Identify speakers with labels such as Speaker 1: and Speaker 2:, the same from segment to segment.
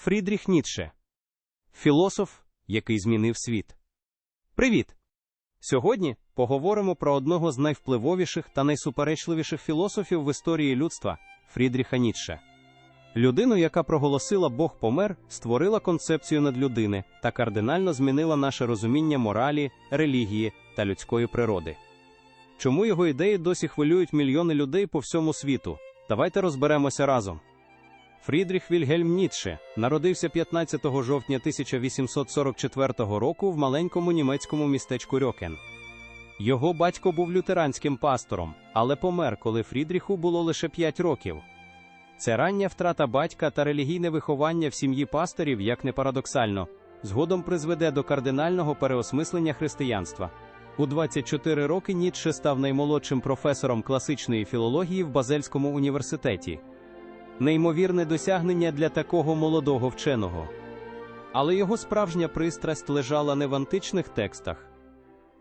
Speaker 1: Фрідріх Ніцше. Філософ, який змінив світ. Привіт! Сьогодні поговоримо про одного з найвпливовіших та найсуперечливіших філософів в історії людства Фрідріха Ніцше. Людину, яка проголосила Бог помер, створила концепцію надлюдини та кардинально змінила наше розуміння моралі, релігії та людської природи. Чому його ідеї досі хвилюють мільйони людей по всьому світу? Давайте розберемося разом. Фрідріх Вільгельм Ніцше народився 15 жовтня 1844 року в маленькому німецькому містечку Рьокен. Його батько був лютеранським пастором, але помер, коли Фрідріху було лише 5 років. Це рання втрата батька та релігійне виховання в сім'ї пасторів, як не парадоксально, згодом призведе до кардинального переосмислення християнства. У 24 роки Ніцше став наймолодшим професором класичної філології в Базельському університеті. Неймовірне досягнення для такого молодого вченого. Але його справжня пристрасть лежала не в античних текстах,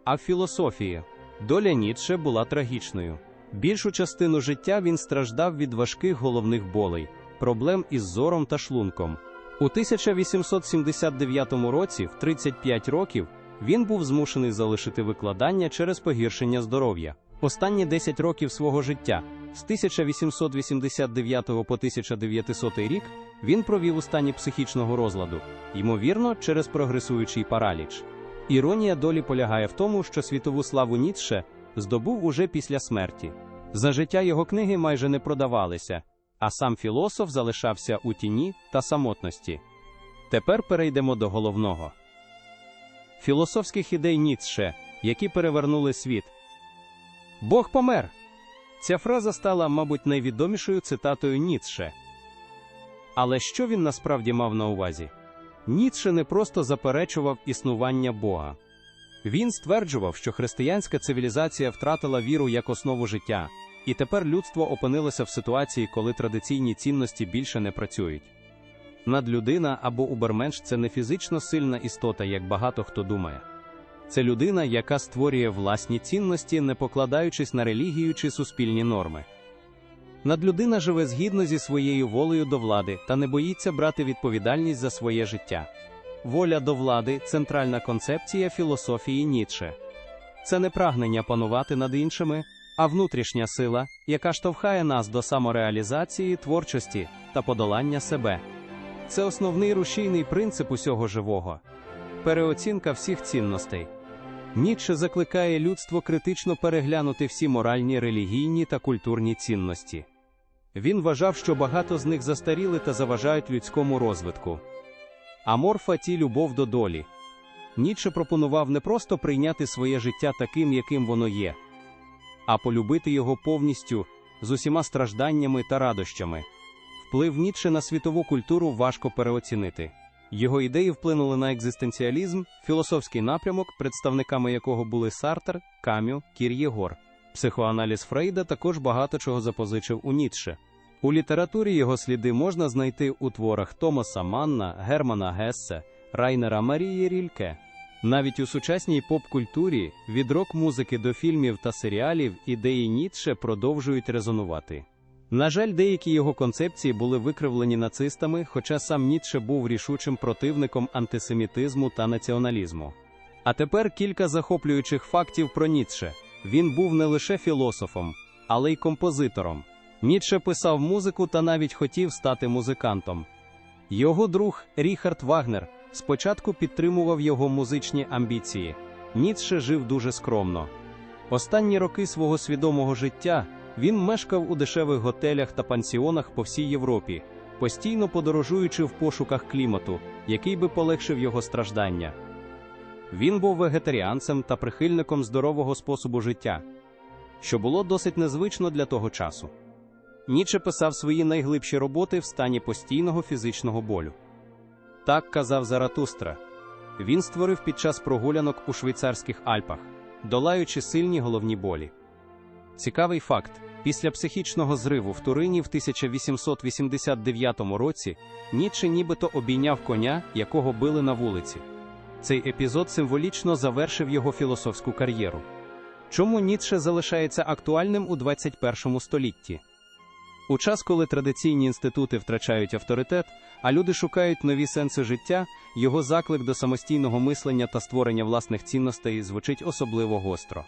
Speaker 1: а в філософії. Доля Ніцше була трагічною. Більшу частину життя він страждав від важких головних болей, проблем із зором та шлунком. У 1879 році, в 35 років, він був змушений залишити викладання через погіршення здоров'я. Останні 10 років свого життя, з 1889 по 1900 рік, він провів у стані психічного розладу, ймовірно, через прогресуючий параліч. Іронія долі полягає в тому, що світову славу Ніцше здобув уже після смерті. За життя його книги майже не продавалися, а сам філософ залишався у тіні та самотності. Тепер перейдемо до головного філософських ідей Ніцше, які перевернули світ. Бог помер. Ця фраза стала, мабуть, найвідомішою цитатою Ніцше. Але що він насправді мав на увазі? Ніцше не просто заперечував існування Бога. Він стверджував, що християнська цивілізація втратила віру як основу життя, і тепер людство опинилося в ситуації, коли традиційні цінності більше не працюють. Надлюдина або уберменш це не фізично сильна істота, як багато хто думає. Це людина, яка створює власні цінності, не покладаючись на релігію чи суспільні норми. Надлюдина живе згідно зі своєю волею до влади та не боїться брати відповідальність за своє життя. Воля до влади центральна концепція філософії Ніцше. Це не прагнення панувати над іншими, а внутрішня сила, яка штовхає нас до самореалізації, творчості та подолання себе. Це основний рушійний принцип усього живого переоцінка всіх цінностей. Ніцше закликає людство критично переглянути всі моральні, релігійні та культурні цінності. Він вважав, що багато з них застаріли та заважають людському розвитку. Амор фаті любов до долі. Ніцше пропонував не просто прийняти своє життя таким, яким воно є, а полюбити його повністю з усіма стражданнями та радощами. Вплив Ніцше на світову культуру важко переоцінити. Його ідеї вплинули на екзистенціалізм, філософський напрямок, представниками якого були Сартер, Камю, Кір'єгор. Психоаналіз Фрейда також багато чого запозичив у Ніцше. У літературі його сліди можна знайти у творах Томаса Манна, Германа Гессе, Райнера Марії Рільке. Навіть у сучасній поп-культурі від рок-музики до фільмів та серіалів ідеї Ніцше продовжують резонувати. На жаль, деякі його концепції були викривлені нацистами, хоча сам Ніцше був рішучим противником антисемітизму та націоналізму. А тепер кілька захоплюючих фактів про Ніцше. Він був не лише філософом, але й композитором. Ніцше писав музику та навіть хотів стати музикантом. Його друг Ріхард Вагнер спочатку підтримував його музичні амбіції. Ніцше жив дуже скромно. Останні роки свого свідомого життя він мешкав у дешевих готелях та пансіонах по всій Європі, постійно подорожуючи в пошуках клімату, який би полегшив його страждання. Він був вегетаріанцем та прихильником здорового способу життя, що було досить незвично для того часу. Ніче писав свої найглибші роботи в стані постійного фізичного болю. Так казав Заратустра. Він створив під час прогулянок у швейцарських Альпах, долаючи сильні головні болі. Цікавий факт: після психічного зриву в Турині в 1889 році Ніцше нібито обійняв коня, якого били на вулиці. Цей епізод символічно завершив його філософську кар'єру. Чому Ніцше залишається актуальним у 21 столітті? У час, коли традиційні інститути втрачають авторитет, а люди шукають нові сенси життя, його заклик до самостійного мислення та створення власних цінностей звучить особливо гостро.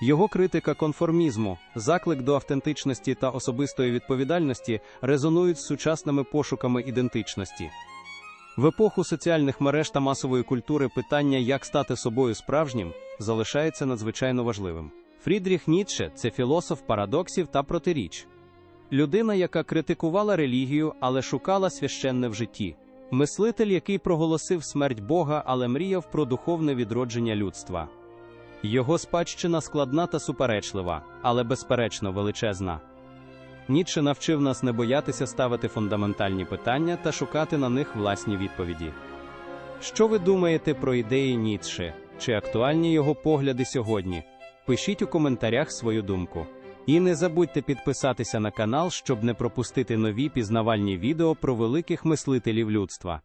Speaker 1: Його критика конформізму, заклик до автентичності та особистої відповідальності резонують з сучасними пошуками ідентичності. В епоху соціальних мереж та масової культури питання, як стати собою справжнім, залишається надзвичайно важливим. Фрідріх Ніцше – це філософ парадоксів та протиріч. Людина, яка критикувала релігію, але шукала священне в житті. Мислитель, який проголосив смерть Бога, але мріяв про духовне відродження людства. Його спадщина складна та суперечлива, але безперечно величезна. Ніцше навчив нас не боятися ставити фундаментальні питання та шукати на них власні відповіді. Що ви думаєте про ідеї Ніцше? Чи актуальні його погляди сьогодні? Пишіть у коментарях свою думку. І не забудьте підписатися на канал, щоб не пропустити нові пізнавальні відео про великих мислителів людства.